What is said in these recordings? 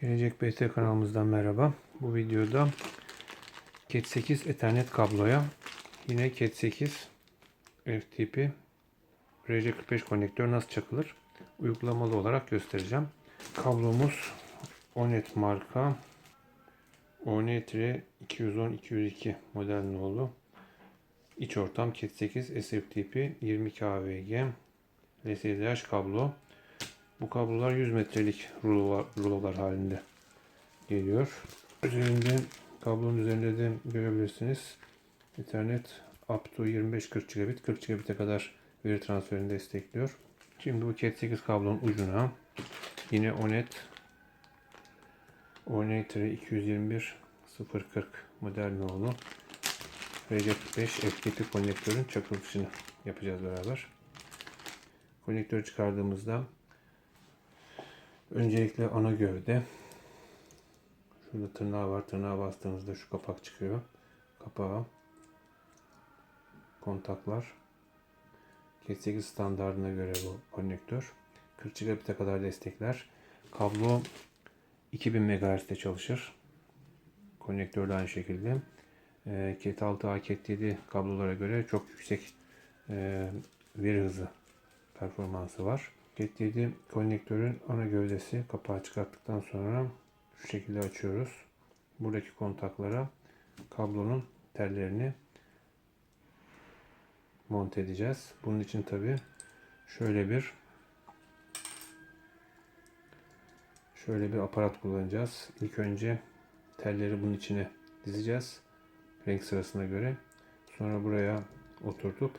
Gelecek BT kanalımızdan merhaba. Bu videoda Cat 8 Ethernet kabloya yine Cat 8 FTP RJ45 konnektör nasıl çakılır uygulamalı olarak göstereceğim. Kablomuz Onet marka Onet 210-202 model nolu iç ortam Cat 8 SFTP 22 AVG LSDH kablo bu kablolar 100 metrelik rulolar, rulolar halinde geliyor. Üzerinde kablonun üzerinde de görebilirsiniz. Ethernet up to 25-40 gigabit 40 gigabit'e kadar veri transferini destekliyor. Şimdi bu Cat 8 kablonun ucuna yine Onet Onet 221 040 model nolu RJ45 FTP konnektörün çakılışını yapacağız beraber. Konnektörü çıkardığımızda Öncelikle ana gövde. Şurada tırnağı var. Tırnağa bastığınızda şu kapak çıkıyor. Kapağı. Kontaklar. Cat 8 standartına göre bu konnektör. 40 gigabit'e kadar destekler. Kablo 2000 MHz'de çalışır. Konnektör de aynı şekilde. E, Cat 6 A Cat 7 kablolara göre çok yüksek e, veri hızı performansı var. Cat 7 konnektörün ana gövdesi kapağı çıkarttıktan sonra şu şekilde açıyoruz. Buradaki kontaklara kablonun tellerini monte edeceğiz. Bunun için tabi şöyle bir şöyle bir aparat kullanacağız. İlk önce telleri bunun içine dizeceğiz. Renk sırasına göre. Sonra buraya oturtup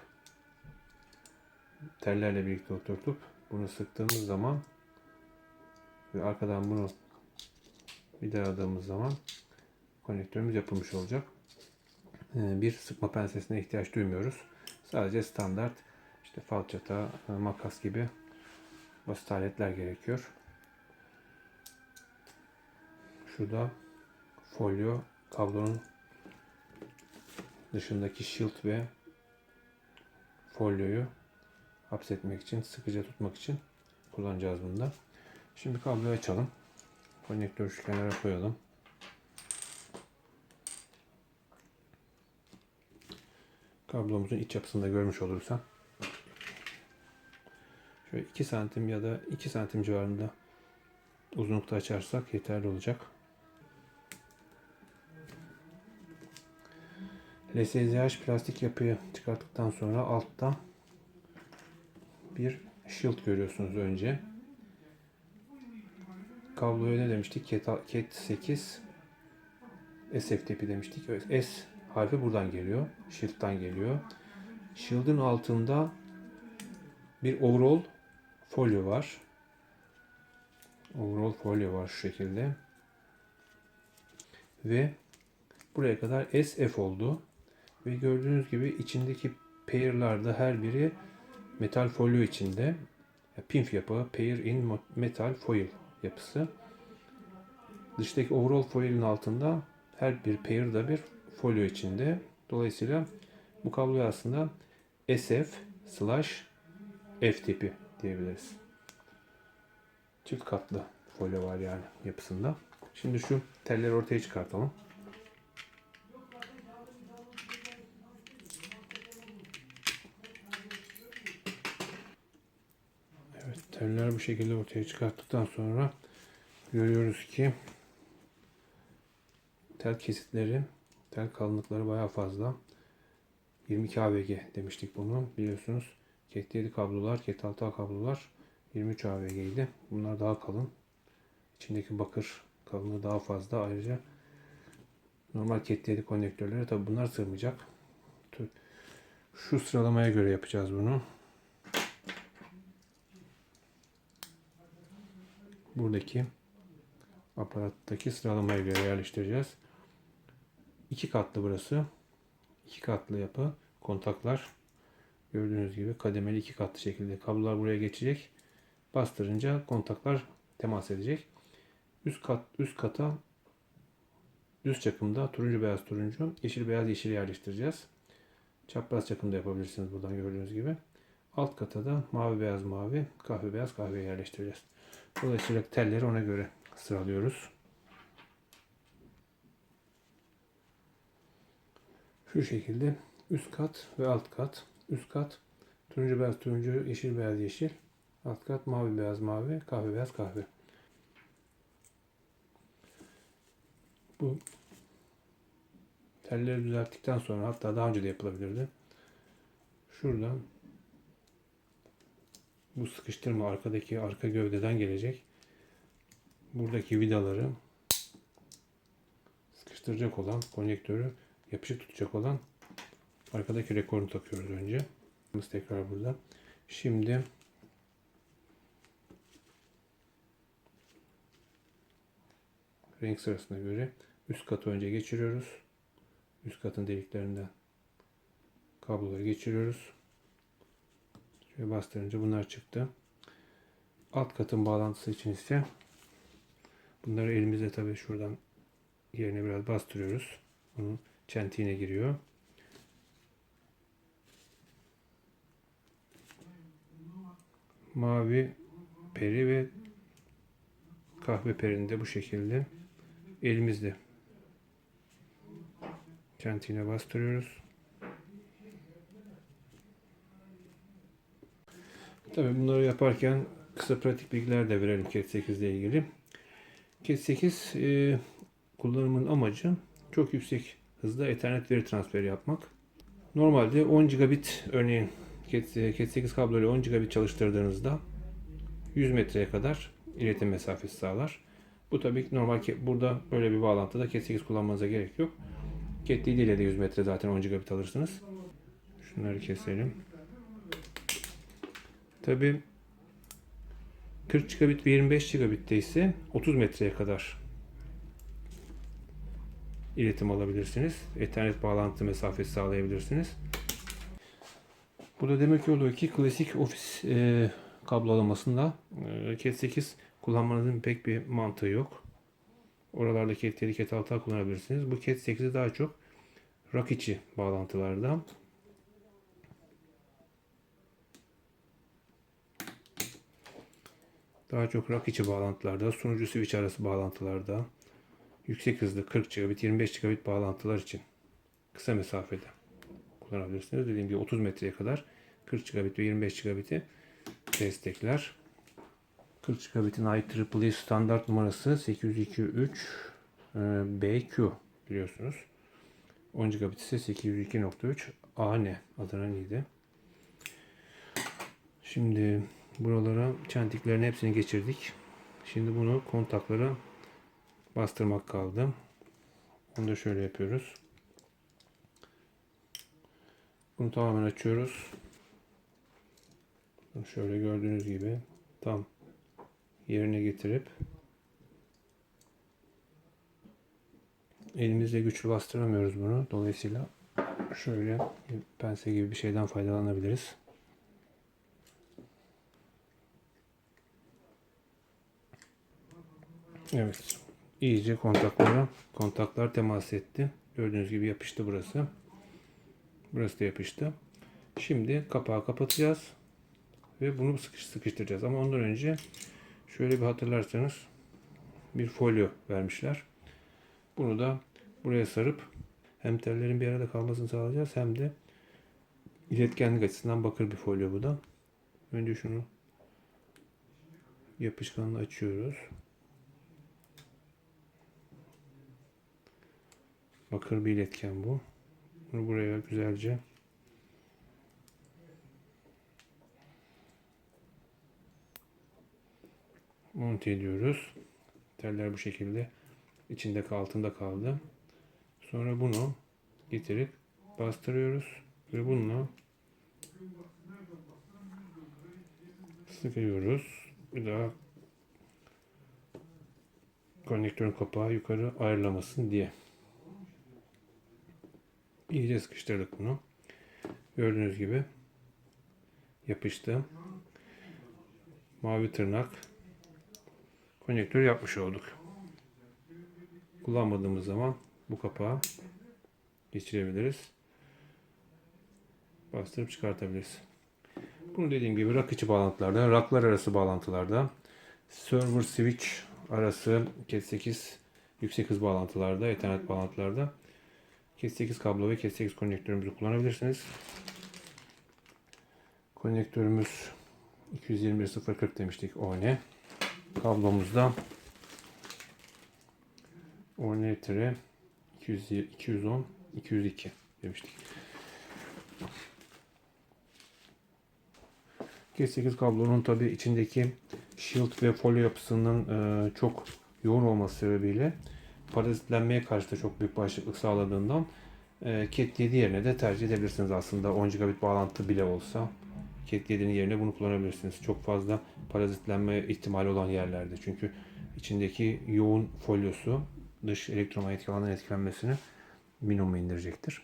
tellerle birlikte oturtup bunu sıktığımız zaman ve arkadan bunu vidaladığımız zaman konnektörümüz yapılmış olacak. Ee, bir sıkma pensesine ihtiyaç duymuyoruz. Sadece standart işte falçata, makas gibi basit aletler gerekiyor. Şurada folyo kablonun dışındaki shield ve folyoyu hapsetmek için, sıkıca tutmak için kullanacağız bunu da. Şimdi kabloyu açalım. Konnektörü şu kenara koyalım. Kablomuzun iç yapısında görmüş olursan şöyle 2 santim ya da 2 santim civarında uzunlukta açarsak yeterli olacak. LSDH plastik yapıyı çıkarttıktan sonra altta bir shield görüyorsunuz önce. Kabloya ne demiştik? Cat, Cat 8 SFTP demiştik. S harfi buradan geliyor. Shield'dan geliyor. Shield'ın altında bir overall folyo var. Overall folyo var şu şekilde. Ve buraya kadar SF oldu. Ve gördüğünüz gibi içindeki pair'larda her biri metal folyo içinde pinf yapı, pair in metal foil yapısı. Dıştaki overall foil'in altında her bir pair'da bir folyo içinde. Dolayısıyla bu kabloyu aslında SF slash F tipi diyebiliriz. Çift katlı folyo var yani yapısında. Şimdi şu telleri ortaya çıkartalım. Teller bu şekilde ortaya çıkarttıktan sonra görüyoruz ki tel kesitleri, tel kalınlıkları bayağı fazla. 22 AVG demiştik bunu biliyorsunuz. Cat 7 kablolar, Cat 6 kablolar 23 AVG idi. Bunlar daha kalın. İçindeki bakır kalınlığı daha fazla. Ayrıca normal Cat 7 konnektörleri tabi bunlar sığmayacak. Şu sıralamaya göre yapacağız bunu. Buradaki aparattaki sıralamaya göre yerleştireceğiz. İki katlı burası. İki katlı yapı. Kontaklar gördüğünüz gibi kademeli iki katlı şekilde kablolar buraya geçecek. Bastırınca kontaklar temas edecek. Üst kat üst kata düz çakımda turuncu beyaz turuncu, yeşil beyaz yeşil yerleştireceğiz. Çapraz çakımda yapabilirsiniz buradan gördüğünüz gibi. Alt kata da mavi beyaz mavi, kahve beyaz kahve yerleştireceğiz. Dolayısıyla telleri ona göre sıralıyoruz. Şu şekilde üst kat ve alt kat. Üst kat turuncu beyaz turuncu, yeşil beyaz yeşil. Alt kat mavi beyaz mavi, kahve beyaz kahve. Bu telleri düzelttikten sonra hatta daha önce de yapılabilirdi. Şuradan bu sıkıştırma arkadaki arka gövdeden gelecek. Buradaki vidaları sıkıştıracak olan konnektörü yapışık tutacak olan arkadaki rekorunu takıyoruz önce. Tekrar burada. Şimdi renk sırasına göre üst katı önce geçiriyoruz. Üst katın deliklerinden kabloları geçiriyoruz. Şöyle bastırınca bunlar çıktı. Alt katın bağlantısı için ise bunları elimizle tabii şuradan yerine biraz bastırıyoruz. Bunun çentiğine giriyor. Mavi peri ve kahve perinde bu şekilde elimizle çentiğine bastırıyoruz. Tabii bunları yaparken kısa pratik bilgiler de verelim Cat 8 ile ilgili. Cat 8 e, kullanımın amacı çok yüksek hızda Ethernet veri transferi yapmak. Normalde 10 gigabit örneğin Cat, Cat 8 kablo ile 10 gigabit çalıştırdığınızda 100 metreye kadar iletim mesafesi sağlar. Bu tabii ki normal ki burada böyle bir bağlantıda Cat 8 kullanmanıza gerek yok. Cat 7 ile de 100 metre zaten 10 gigabit alırsınız. Şunları keselim. Tabi 40 gigabit ve 25 gigabit'te ise 30 metreye kadar iletim alabilirsiniz. Ethernet bağlantı mesafesi sağlayabilirsiniz. Bu da demek oluyor ki klasik ofis e, kablolamasında e, Cat 8 kullanmanızın pek bir mantığı yok. Oralarda Cat 7, Cat 6 kullanabilirsiniz. Bu Cat 8'i daha çok rak içi bağlantılarda Daha çok rak içi bağlantılarda, sunucu switch arası bağlantılarda, yüksek hızlı 40 gigabit, 25 gigabit bağlantılar için kısa mesafede kullanabilirsiniz. Dediğim gibi 30 metreye kadar 40 gigabit ve 25 gigabit'i destekler. 40 gigabit'in IEEE standart numarası 802.3 e, biliyorsunuz. 10 gigabit ise 802.3 AN adına neydi? Şimdi buralara çentiklerin hepsini geçirdik. Şimdi bunu kontaklara bastırmak kaldı. Onu da şöyle yapıyoruz. Bunu tamamen açıyoruz. Şöyle gördüğünüz gibi tam yerine getirip elimizle güçlü bastıramıyoruz bunu. Dolayısıyla şöyle pense gibi bir şeyden faydalanabiliriz. Evet. iyice kontaklara kontaklar temas etti. Gördüğünüz gibi yapıştı burası. Burası da yapıştı. Şimdi kapağı kapatacağız. Ve bunu sıkış, sıkıştıracağız. Ama ondan önce şöyle bir hatırlarsanız bir folyo vermişler. Bunu da buraya sarıp hem tellerin bir arada kalmasını sağlayacağız hem de iletkenlik açısından bakır bir folyo bu da. Önce şunu yapışkanla açıyoruz. Bakır bir iletken bu. Bunu buraya güzelce monte ediyoruz. Teller bu şekilde içinde altında kaldı. Sonra bunu getirip bastırıyoruz ve bununla sıkıyoruz. Bir daha konnektörün kapağı yukarı ayrılamasın diye. İyice sıkıştırdık bunu. Gördüğünüz gibi yapıştı. Mavi tırnak konnektör yapmış olduk. Kullanmadığımız zaman bu kapağı geçirebiliriz. Bastırıp çıkartabiliriz. Bunu dediğim gibi rak içi bağlantılarda, raklar arası bağlantılarda, server switch arası Cat 8 yüksek hız bağlantılarda, Ethernet bağlantılarda Cat 8 kablo ve Cat 8 konnektörümüzü kullanabilirsiniz. Konnektörümüz 221.040 demiştik ON. Kablomuzda ON 210 202 demiştik. Cat8 kablonun tabi içindeki shield ve folyo yapısının e, çok yoğun olması sebebiyle parazitlenmeye karşı da çok büyük bağışıklık sağladığından e, Cat 7 yerine de tercih edebilirsiniz aslında 10 gigabit bağlantı bile olsa Cat 7'nin yerine bunu kullanabilirsiniz. Çok fazla parazitlenme ihtimali olan yerlerde. Çünkü içindeki yoğun folyosu dış elektromanyetik alanın etkilenmesini minimuma indirecektir.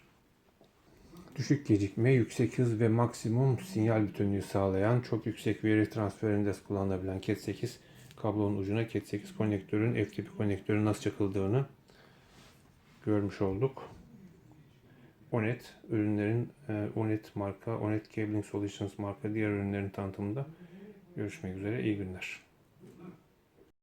Düşük gecikme, yüksek hız ve maksimum sinyal bütünlüğü sağlayan çok yüksek veri transferinde kullanılabilen Cat 8 kablonun ucuna Cat 8 konnektörün FTP konnektörün nasıl çakıldığını görmüş olduk. Onet ürünlerin e, Onet marka, Onet Cabling Solutions marka diğer ürünlerin tanıtımında görüşmek üzere. İyi günler.